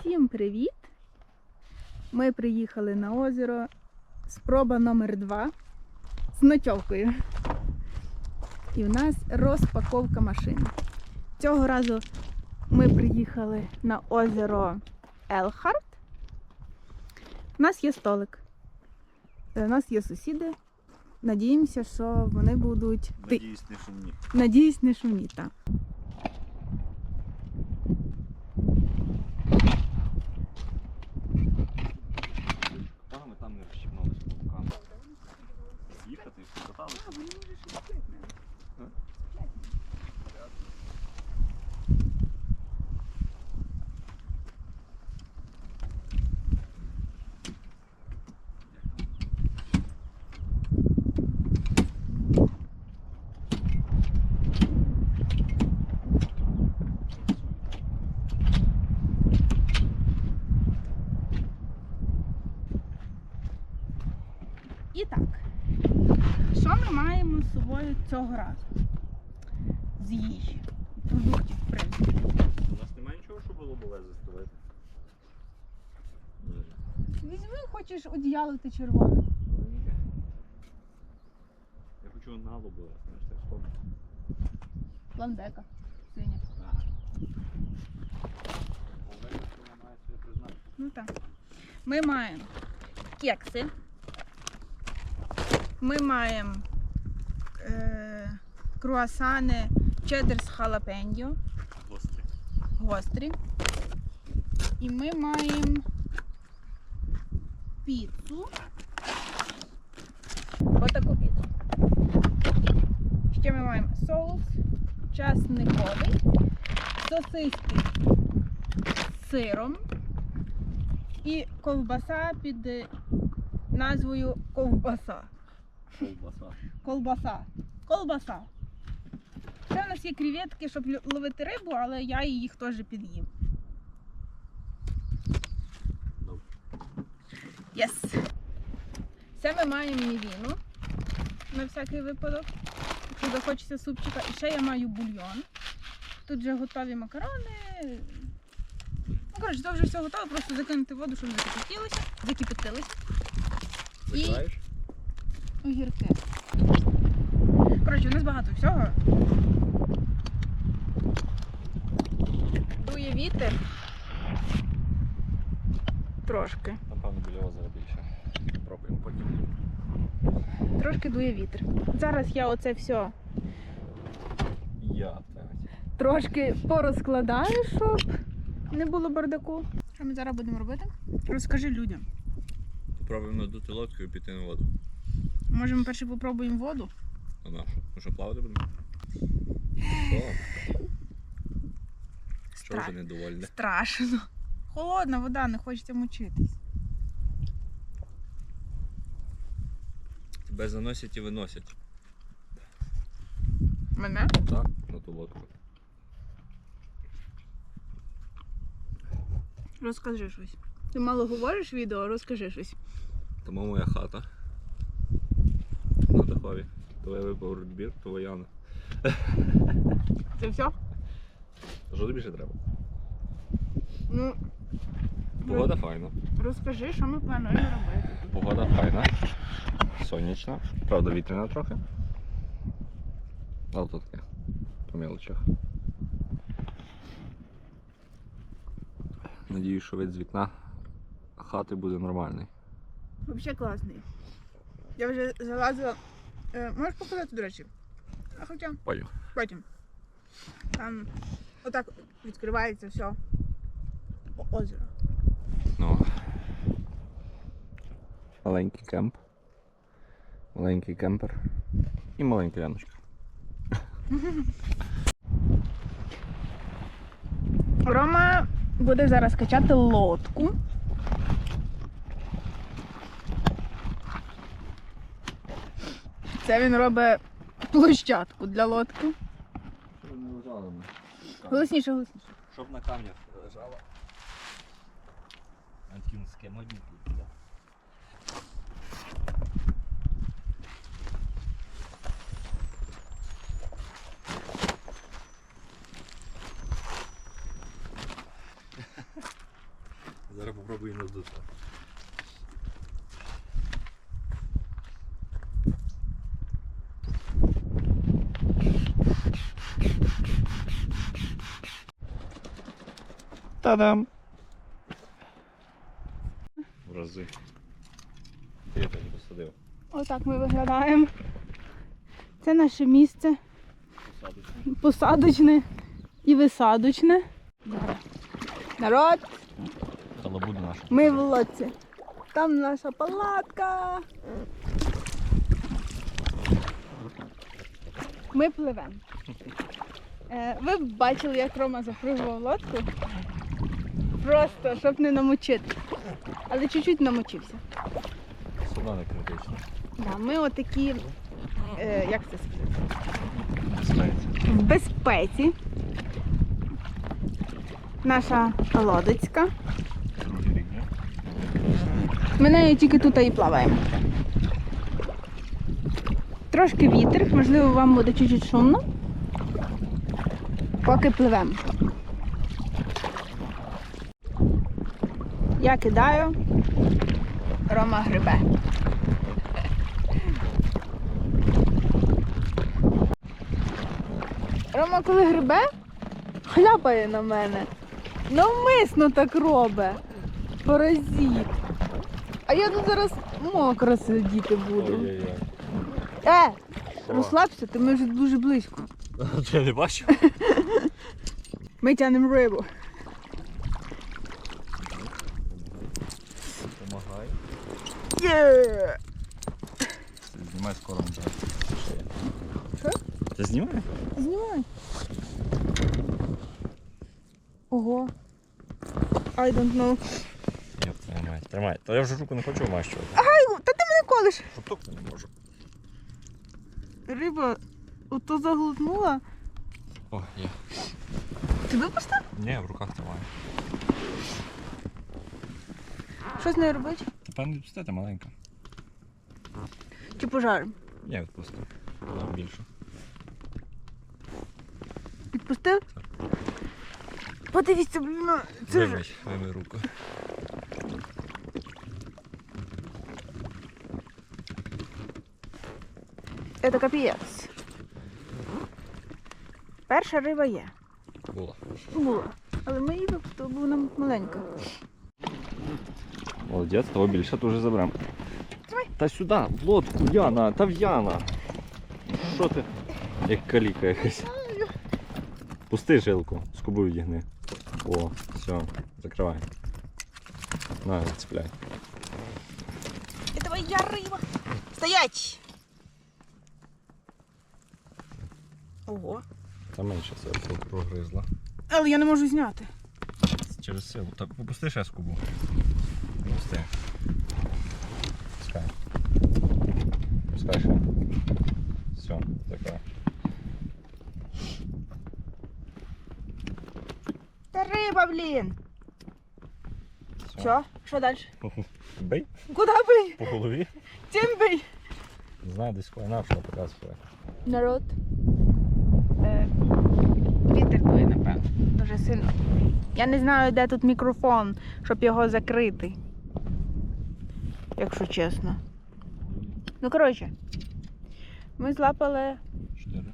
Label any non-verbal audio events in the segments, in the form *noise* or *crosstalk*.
Всім привіт! Ми приїхали на озеро. Спроба номер 2 з ночовкою. І в нас розпаковка машини. Цього разу ми приїхали на озеро Елхарт. У нас є столик. Е, У нас є сусіди. Надіємося, що вони будуть. Надіюсь, не шумні. Надіюсь, не шумні, так. Погано там не розчіпнулися руками. Їхати, покаталися. І так, що ми маємо з собою цього разу? З їжі, продуктів, в принципі. У нас немає нічого, що було б застелити. Візьми, хочеш одіяло ти червоне. Я хочу нало було, знаєш, так стоп. Пландека. Синя. Ну так. Ми маємо кекси. Ми маємо круасани чеддер з халапеньо, Гострі. гострі. І ми маємо піцу. Отаку піцу. Ще ми маємо соус часниковий, сосиски з сиром і ковбаса під е, назвою ковбаса. Колбаса. Колбаса. Колбаса. Це в нас є креветки, щоб ловити рибу, але я їх теж під'їм. Єс. Це ми маємо мівіну на всякий випадок. Якщо захочеться супчика. І ще я маю бульйон. Тут вже готові макарони. Ну, коротше, це вже все готово, просто закинути воду, щоб закипятилося, закипятилися. І- Огірки. Коротше, у нас багато всього. Дує вітер. Трошки. Напевно, біля озера більше. Пробуємо потім. Трошки дує вітер. Зараз я оце все Я трошки порозкладаю, щоб не було бардаку. Що ми зараз будемо робити? Розкажи людям. Попробуємо надути лодку і піти на воду. Може, ми перше попробуємо воду? А нашу? Ми що плавати будемо? Що? Що вже недовольне? Страшно. Холодна вода, не хочеться мочитись. Тебе заносять і виносять. Мене? Так, на ту лодку. Розкажи щось. Ти мало говориш відео, розкажи щось. Тому моя хата. На дахові. То я випав відбір, то Яна. Це все? Що тобі ще треба? Ну, Погода файна. розкажи, що ми плануємо робити. Погода файна. Сонячна. Правда, вітряна трохи. Але тут таке. По мелочах. Надіюсь, що вид з вікна хати буде нормальний. Взагалі класний. Я вже залазила. Е, можеш показати, до речі? А хоча Пою. потім. Там отак відкривається все. О- озеро. Ну. Маленький кемп. Маленький кемпер. І маленька яночка. Рома буде зараз качати лодку. Це він робить площадку для лодки. Голосніше, голосніше. Щоб на камнях лежала. Антюнське модні. Зараз попробуємо надути. Та-дам! В рази. Я так посадив. Отак ми виглядаємо. Це наше місце Посадочку. посадочне і висадочне. Народ, Халабуда наша. ми в лодці. Там наша палатка. Ми пливемо. Е, Ви бачили, як Рома запрыгував лодку. Просто, щоб не намочити. Але чуть-чуть намочився. Суда не критична. Да, ми отакі, е, як це сказати, в безпеці. Наша лодочка. Ми нею тільки тут і плаваємо. Трошки вітер, можливо, вам буде чуть-чуть шумно. Поки пливемо. Я кидаю, Рома грибе. Рома, коли грибе, хляпає на мене. Навмисно так робить. Паразит. А я тут зараз мокро сидіти буду. Е, розслабся, ти ми вже дуже близько. *laughs* Ти не бачив? Ми тянемо рибу. Помагай. Є! Знімай скоро зараз. Що? Ти знімай? Знімай. Ого. I don't know. Як тримай. Тримай. Та я вже руку не хочу вмащувати. Ай, та ти мене колиш. Шуток не можу. Риба ото заглутнула. О, є. Ти випустив? Ні, в руках тримаю. Що з нею робити? Не відпустити маленька. Чи пожарим? Ні, відпусти. Там більше. Відпустив? Подивіться, блін, ну, це ж... Вимий, вимий руку. Це капець. Перша риба є. Була. Була. Але ми її бо вона маленька. Молодець, того більше вже заберемо. Та сюди, в лодку, Яна, та в Яна. Що ти? Як каліка якась. Пусти жилку, скобу відігни. О, все, закривай. На, цепляй. Это моя риба. Стоять! Ого. Та менше все прогризла. Але я не можу зняти. Через силу. Так, попусти ще скобу. Пусти. Пускай. Пускай ще. Все, закривай. Та риба, блін. Все. Що? Що далі? *laughs* Бей Куди бий? по голові. Чим бий? Не знаю, десь коли навшла показує. Народ. Е, вітер дує, напевно. Дуже сильно. Я не знаю, де тут мікрофон, щоб його закрити. Якщо чесно. Ну, коротше, ми злапали Чотири.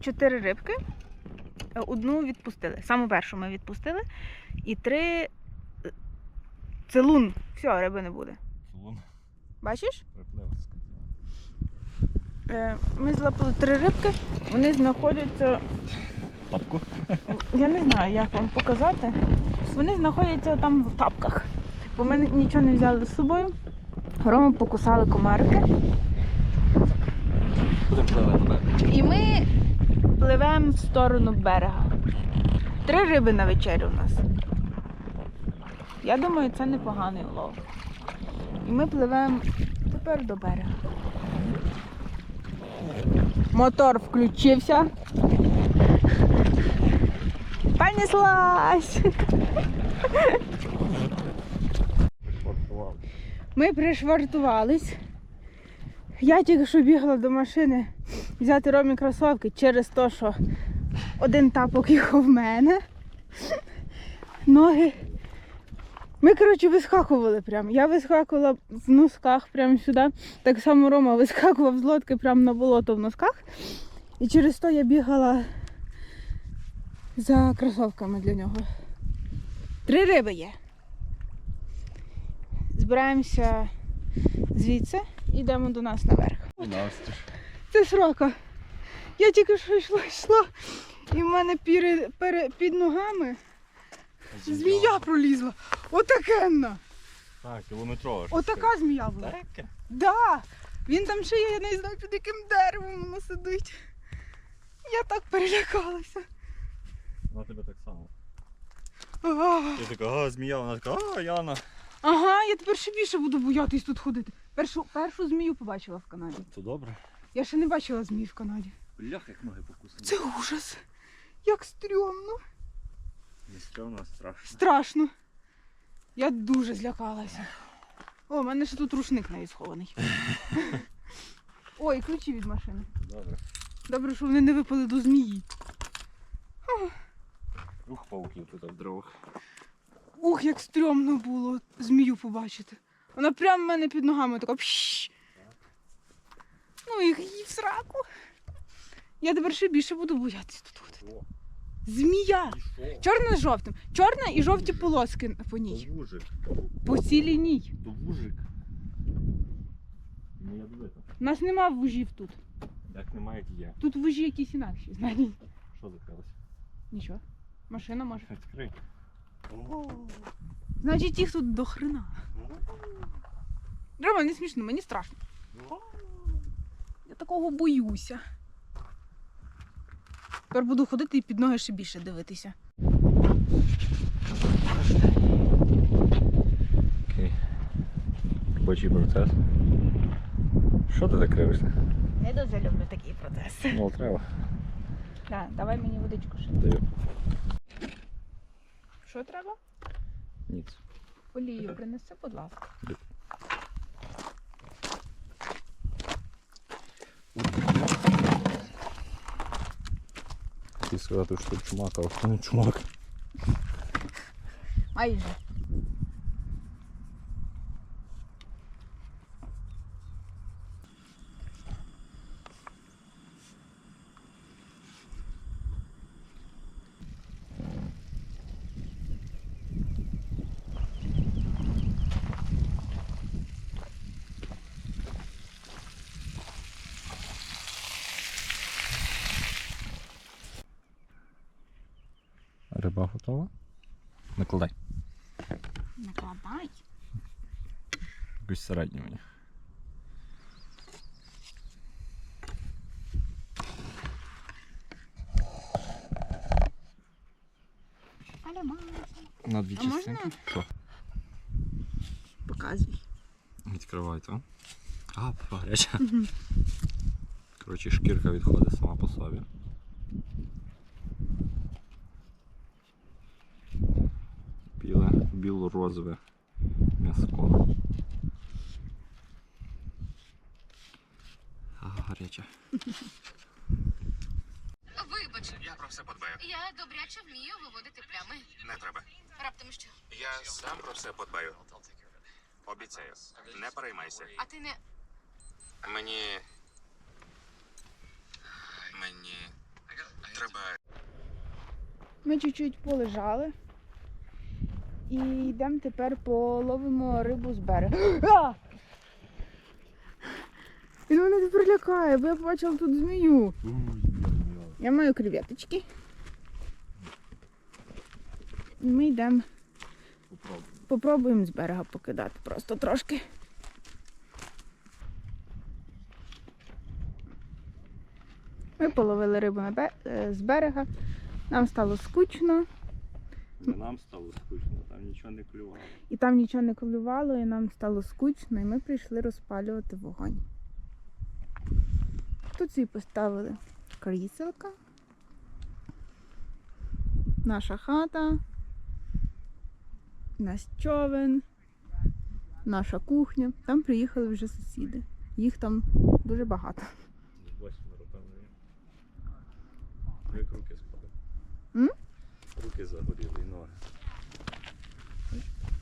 чотири рибки. Одну відпустили. Саму першу ми відпустили. І три. е, Це лун. Все, риби не буде. Сулун. Бачиш? Е, Ми злапали три рибки. Вони знаходяться. Тапку? Я не знаю, як вам показати. Вони знаходяться там в тапках. Бо ми нічого не взяли з собою. Рому покусали пливати. І ми пливемо в сторону берега. Три риби на вечерю у нас. Я думаю, це непоганий улов. І ми пливемо тепер до берега. Мотор включився. Понеслась! Ми пришвартувались. Я тільки що бігла до машини взяти Ромі кросовки через те, що один тапок їхав в мене. Ноги Ми, коротше, вискакували прям. Я вискакувала в носках прямо сюди. Так само Рома вискакував з лодки прямо на болото в носках. І через то я бігала за кросовками для нього. Три риби є. Збираємося звідси і йдемо до нас наверх. Це срока. Я тільки що йшла, йшла, і в мене піри, пере, під ногами змія пролізла. Отакенна. Так, кілометрова. Отака змія була. Таке. Да. Він там ще є, я не знаю, під яким деревом воно сидить. Я так перелякалася. Вона тебе так само. Ти така, а, змія, вона така, а, Яна. Ага, я тепер ще більше буду боятись тут ходити. Першу, першу змію побачила в Канаді. То добре. Я ще не бачила змії в Канаді. Блях, як ноги покусані. Це ужас. Як стрьомно. Не стрьомно, страшно. Страшно. Я дуже злякалася. О, у мене ще тут рушник навіть схований. Ой, ключі від машини. Добре. Добре, що вони не випали до змії. Ух, пауків тут в дровах. Ух, як стрьомно було змію побачити. Вона прямо в мене під ногами така. Пшш. Ну і її в сраку. Я тепер ще більше буду боятися тут ходити. Змія! Чорна з жовтим. Чорна і жовті полоски по ній. То вужик. По цілій ній. То вужик. Ядовито. У нас нема вужів тут. Як немає, є. Тут вужі якісь інакші, знаєте. Що закрилося? Нічого. Машина може. Відкрий. Значить, їх тут до хрена. Рома, не смішно, мені страшно. Я такого боюся. Тепер буду ходити і під ноги ще більше дивитися. Окей. Робочий процес. Що ти закривишся? Я дуже люблю такий процес. Ну, треба. Так, давай мені водичку ще. Даю. Що треба? Ніц. Олію принеси, будь ласка. Хотів сказати, що чумак, а хто не чумак. Майже. Риба готова? Накладай. Накладай. Якусь середню мені. На дві частинки. Що? Показуй. Відкривай то. А, гаряча. Коротше, шкірка відходить сама по собі. Біло-розове м'яско. Гаряче. Вибач, Я про все подбаю. я добряче вмію виводити плями. Не треба. Раптом що? Я сам про все подбаю. Обіцяю. Не переймайся. А ти не. Мені. Мені. Треба. Ми чуть-чуть полежали. І йдемо тепер половимо рибу з берега. А! Він мене тепер лякає, бо я побачила тут змію. Я маю креветочки. Ми йдемо, попробуємо з берега покидати просто трошки. Ми половили рибу е, з берега. Нам стало скучно. Нам стало скучно, там нічого не клювало. І там нічого не клювало, і нам стало скучно, і ми прийшли розпалювати вогонь. Тут собі поставили кріселка, наша хата, наш човен, наша кухня. Там приїхали вже сусіди. Їх там дуже багато. Восьмеро, певно, є. Як руки спали руки загоріли і ноги.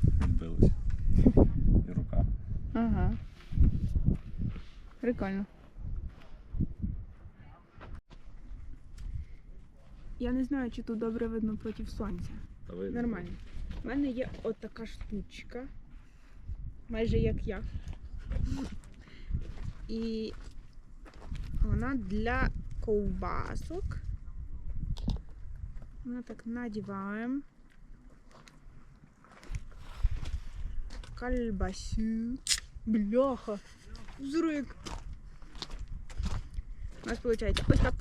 Відбилися. І рука. Ага. Прикольно. Я не знаю, чи тут добре видно проти сонця. Та видно. Нормально. У мене є отака штучка, майже як я. І вона для ковбасок. Ми так надіваємо. Кальбасю. Бляха. Зрик. У нас виходить ось так.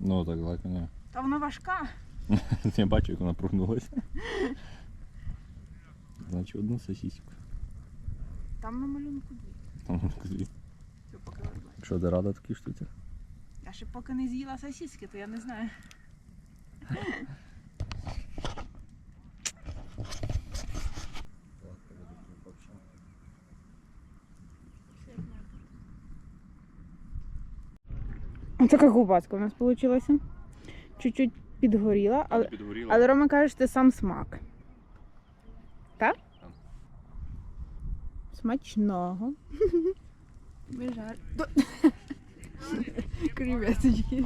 Ну так, так, не. Та вона важка. *laughs* Я бачу, як вона прогнулася. Значить, одну сосиску. Там на малюнку дві. Там дві. Це поки ви бачите. Що, ти рада такій штуці? Я ще поки не з'їла сосиски, то я не знаю. Така ковбаска у нас вийшла. Чуть-чуть підгоріла, але, підгоріла. але Рома каже, що це сам смак. Так? Так. Смачного. Ми жар. *laughs* Креветочки.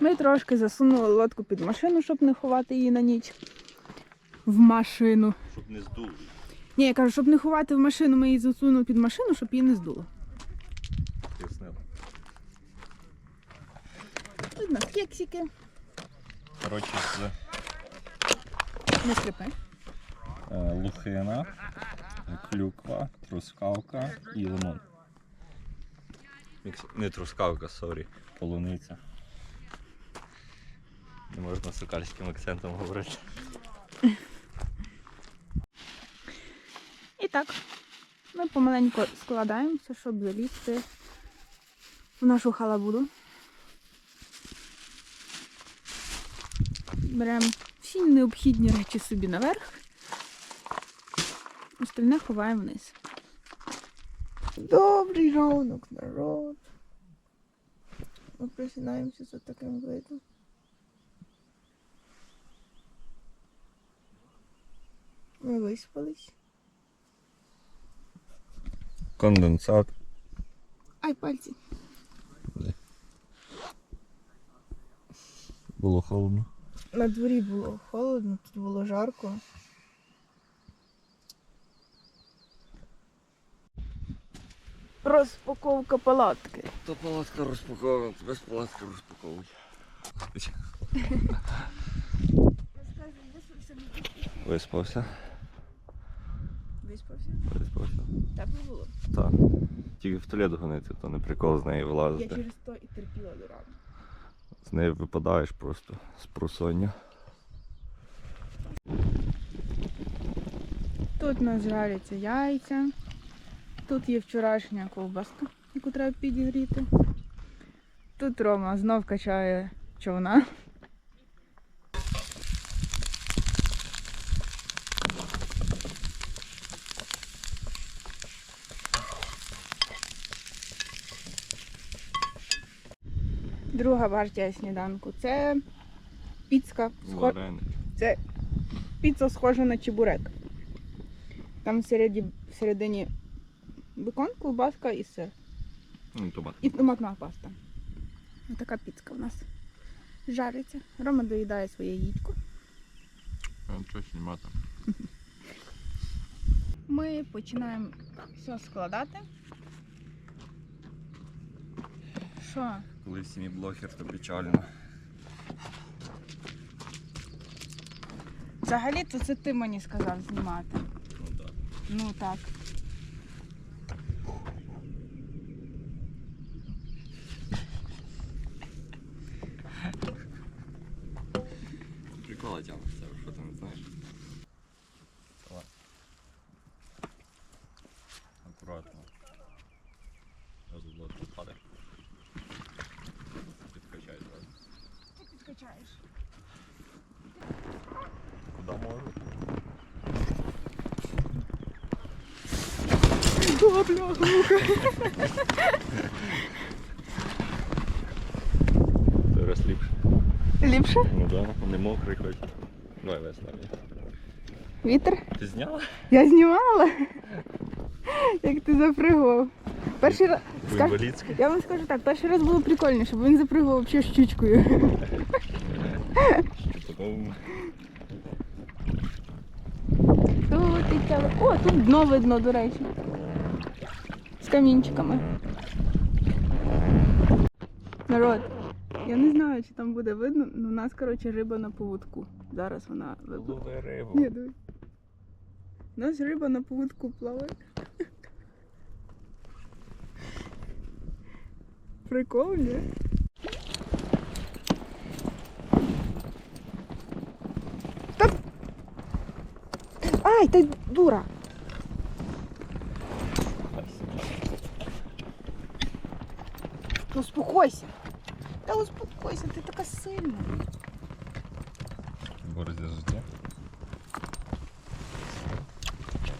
Ми трошки засунули лодку під машину, щоб не ховати її на ніч. В машину. Щоб не здули. Ні, я кажу, щоб не ховати в машину, ми її засунули під машину, щоб її не здуло. Пояснила. Тут у нас кексики. Коротше, це Не сліпи. е, лухина, клюква, трускавка і лимон. Не трускавка, сорі. Полуниця. Не можна сокальським акцентом говорити. І так, ми помаленьку складаємося, щоб залізти в нашу халабуду. Беремо всі необхідні речі собі наверх, остальне ховаємо вниз. Добрий ранок, народ. Ми просинаємося за таким видом. Ми виспались. Конденсат. Ай, пальці. Було холодно. На дворі було холодно, тут було жарко. Розпаковка палатки. То палатка розпакована, без палатки розпаковують. Виспався. Виспався? Виспався. Тепло було. Так. Тільки в туалет гонити, то не прикол з неї Я через то і терпіла до рану. З неї випадаєш просто з просоння. Тут у нас жаряться яйця. Тут є вчорашня ковбаска, яку треба підігріти. Тут Рома знов качає човна. Друга партія сніданку це піцка. Схо... Це піца схожа на чебурек. Там всередині, всередині бекон, колбаска і сир. Ну, томат. І томатна паста. Ось така піцка в нас жариться. Рома доїдає своє яєчко. Нічого знімати. *laughs* Ми починаємо все складати. Що? Коли в сім'ї блогер, то печально. Взагалі-то це ти мені сказав знімати. Ну так. Ну так. Прикола тягнеш це, що ти не знаєш. Акуратно. Зараз блок падає. Підкачай зараз. Ти підкачаєш. Куди можу? О, бляха, Ти раз ліпше. Ліпше? Ну да, не мокрий хоч. Давай весь нами. Вітер? Ти зняла? Я знімала. Як ти запригував. Перший раз. Скаж... Я вам скажу так, перший раз було прикольніше, бо він запригував взагалі щучкою. Тут і О, тут дно видно, до речі. Камінчиками. Народ, я не знаю, чи там буде видно, але у нас, коротше, риба на поводку. Зараз вона лови рибу. Ні, диви. У нас риба на поводку плаває. Прикол, ні? Ай, ти дура! Ну, успокойся. Та успокойся, ти така сильна. Бороть за життя.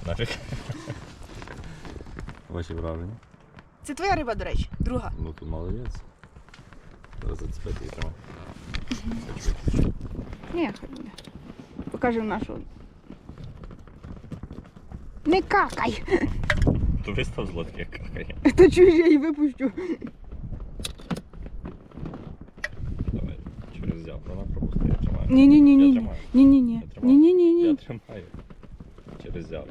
Нафіг. Ваші враження? Це твоя риба, до речі, друга. Ну тут молодець. Зараз зацепити і тримай. Ні, хай буде. Покажемо нашу. Не какай! То вистав з лодки, як какає. То чужі я її випущу. Давай, через взяв, вона пропустила, я тримаю. ні ні ні Я ні тримаю. ні ні ні тримаю. ні ні ні Я тримаю. Через взяв.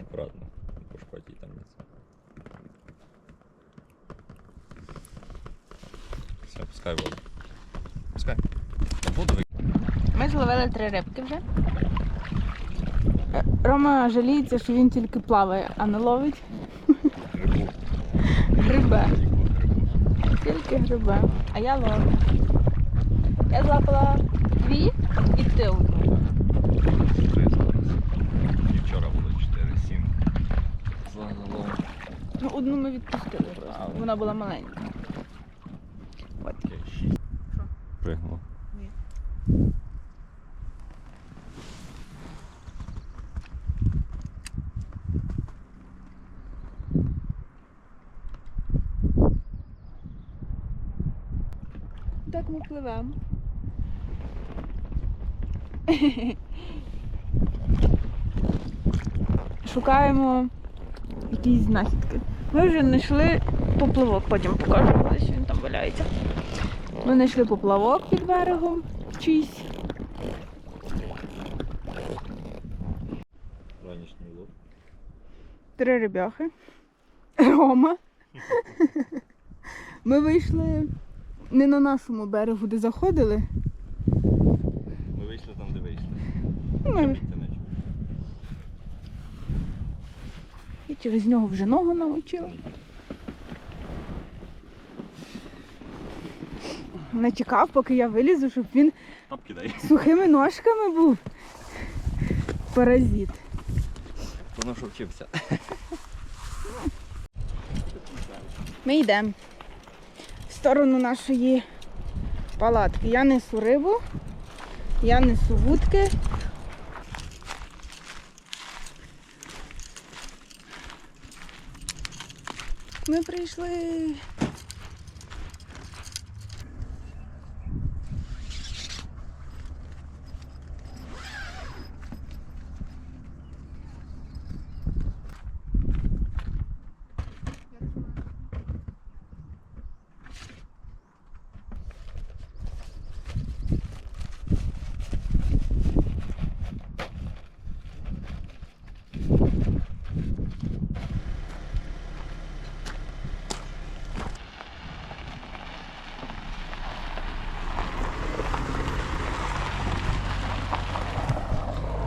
Аккуратно. Не пошкодь їй там ніц. Все, пускай воду. Пускай. Воду Ми зловили три рибки вже. Е, Рома жаліється, що він тільки плаває, а не ловить. Рибу. Грибе. Тільки грибе. А я ловлю. Я злапала дві і ти одну. Три зараз. І вчора було 4, 7. Загалом. Ну, одну ми відпустили просто. Вона була маленька. От. 6. Ні. Так ми пливемо. *laughs* Шукаємо якісь знахідки. Ми вже знайшли поплавок, потім покажу, десь він там валяється. Ми знайшли поплавок під берегом чийсь. Ранішній лоб. Три ребяхи. Рома. *laughs* Ми вийшли не на нашому берегу, де заходили. Ми вийшли там, де вийшли. Чув. І через нього вже ногу намочила. Не чекав, поки я вилізу, щоб він сухими ножками був. Паразит. Воно що вчився. Ми йдемо в сторону нашої палатки. Я несу рибу, я несу вудки. Ми прийшли.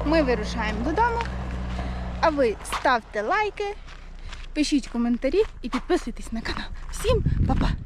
Ми вирушаємо додому. А ви ставте лайки, пишіть коментарі і підписуйтесь на канал. Всім па-па!